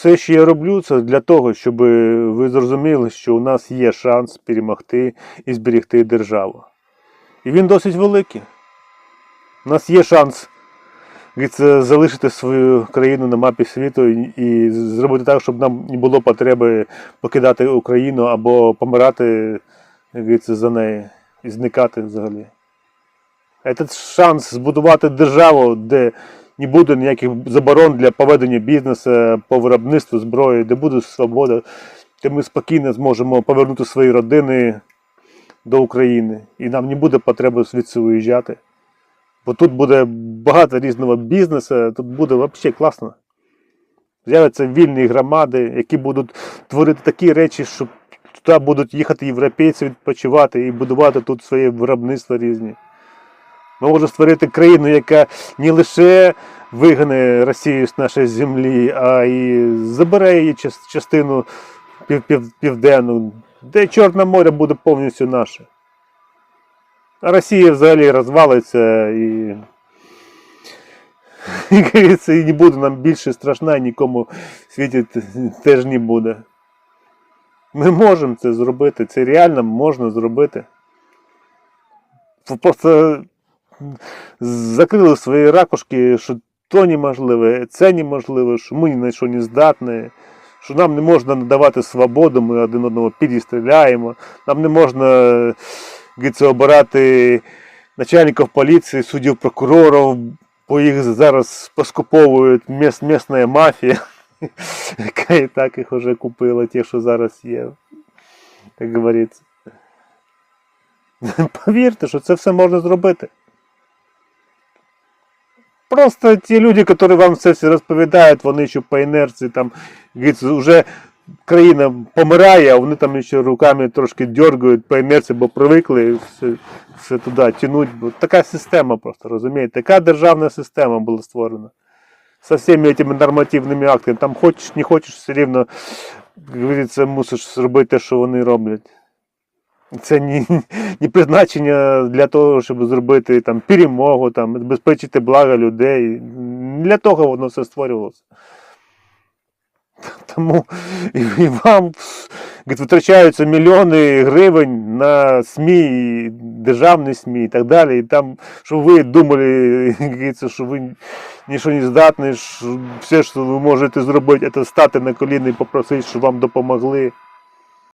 Все, що я роблю, це для того, щоб ви зрозуміли, що у нас є шанс перемогти і зберегти державу. І він досить великий. У нас є шанс залишити свою країну на мапі світу і, зробити так, щоб нам не було потреби покидати Україну або помирати за неї і зникати взагалі. Це шанс збудувати державу, де не буде ніяких заборон для поведення бізнесу по виробництву зброї, де буде свобода, де ми спокійно зможемо повернути свої родини до України. І нам не буде потреби звідси виїжджати. Бо тут буде багато різного бізнесу, тут буде взагалі класно. З'являться вільні громади, які будуть творити такі речі, що туди будуть їхати європейці відпочивати і будувати тут своє виробництво різні. Ми можемо створити країну, яка не лише вигне Росію з нашої землі, а й забере її частину пів, пів, південну, де Чорне море буде повністю наше. А Росія взагалі розвалиться і, і, і не буде нам більше страшна, нікому в світі теж не буде. Ми можемо це зробити, це реально можна зробити. Просто закрили свої ракушки, що то неможливе, це неможливо, що ми ні на що не здатні, що нам не можна надавати свободу, ми один одного підстріляємо, нам не можна говориться, обирати начальників поліції, суддів, прокурорів, бо їх зараз поскуповують міс, місна мафія, яка і так їх вже купила, ті, що зараз є, як говориться. Повірте, що це все можна зробити. Просто ті люди, які вам це все розповідають, вони ще по інерції там вже країна помирає, а вони там ще руками трошки дергають по інерції, бо привикли все, все туди тянуть. Така система просто, розумієте? Така державна система була створена. Со всіми цими нормативними актами. Там хочеш, не хочеш, все рівно, говориться, мусиш зробити те, що вони роблять. Це не, не призначення для того, щоб зробити там, перемогу, там, забезпечити благо людей. Для того воно все створювалося. Тому і, і вам говорить, витрачаються мільйони гривень на СМІ, державні СМІ і так далі. І там, що ви думали, що ви нічого не здатні, що все, що ви можете зробити, це стати на коліна і попросити, щоб вам допомогли.